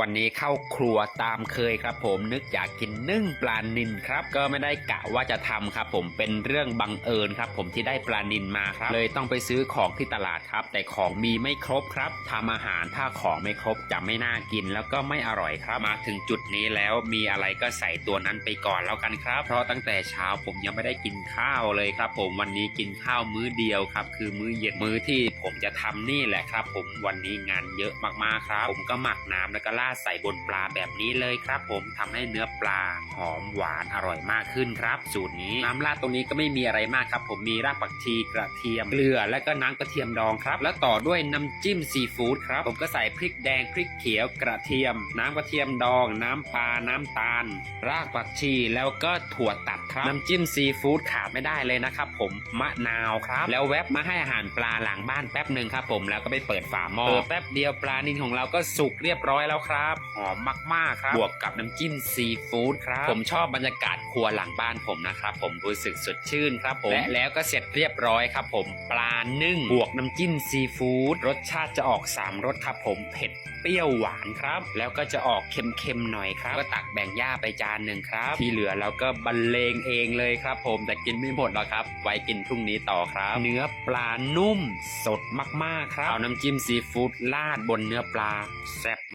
วันนี้เข้าครัวตามเคยครับผมนึกอยากกินนึ่งปลานินครับ ก็ไม่ได้กะว่าจะทำครับ ผมเป็นเรื่องบังเอิญครับ ผมที่ได้ปลานินมาครับ เลยต้องไปซื้อของที่ตลาดครับ แต่ของมีไม่ครบครับทำอาหารถ้าของไม่ครบจะไม่น่ากินแล้วก็ไม่อร่อยครับมาถึงจุดนี้แล้วมีอะไรก็ใส่ตัวนั้นไปก่อนแล้วกันครับ เพราะตั้งแต่เช้าผมยังไม่ได้กินข้าวเลยครับ ผมวันนี้กินข้าวมื้อเดียวครับ คือมื้อเย็นมื้อที่ผมจะทำนี่แหละครับ ผมวันนี้งานเยอะมากๆครับ ผมก็หมักน้ำแล้วก็ลาราดใส่บนปลาแบบนี้เลยครับผมทำให้เนื้อปลาหอมหวานอร่อยมากขึ้นครับ สูตรนี้น้ำราดตรงนี้ก็ไม่มีอะไรมากครับ ผมมีรากผักชีกระเทียมเกลือและก็น้ำกระเทียมดองครับ แล้วต่อด้วยน้ำจิ้มซีฟู้ดครับผมก็ใส่พริกแดงพริกเขียวกระเทียม น้ำกระเทียมดอง น้ำปลาน้ำตาล รากผักชีแล้วก็ถั่วตัดครับ น้ำจิ้มซีฟู้ดขาดไม่ได้เลยนะครับผมมะนาวครับ แล้วแวบมาให้อาหารปลาหลังบ้านแป๊บหนึ่งครับผมแล้วก็ไปเปิดฝาหม้อเปิดแป๊บเดียวปลานิลของเราก็สุกเรียบร้อยแล้วครับ หอมมากๆครับ บวกกับน้ำจิ้มซีฟู้ดครับ ผมชอบบรรยากาศครัวหลังบ้านผมนะครับ ผมรู้สึกสดชื่นครับผม และแล้วก็เสร็จเรียบร้อยครับ ผมปลานึ่ง บวกน้ำจิ้มซีฟู้ดรสชาติจะออกสามรสครับ ผมเผ็ดเปรี้ยวหวานครับ แล้วก็จะออกเค็มๆหน่อยครับ ก็ตักแบ่งย่าไปจานหนึ่งครับ ที่เหลือเราก็บรรเลงเองเลยครับ ผมแต่กินไม่หมดหรอกครับ ไว้กินพรุ่งนี้ต่อครับ เนื้อปลานุ่มสดมากๆครับ เอาน้ำจิ้มซีฟู้ดราดบนเนื้อปลาแซ่บ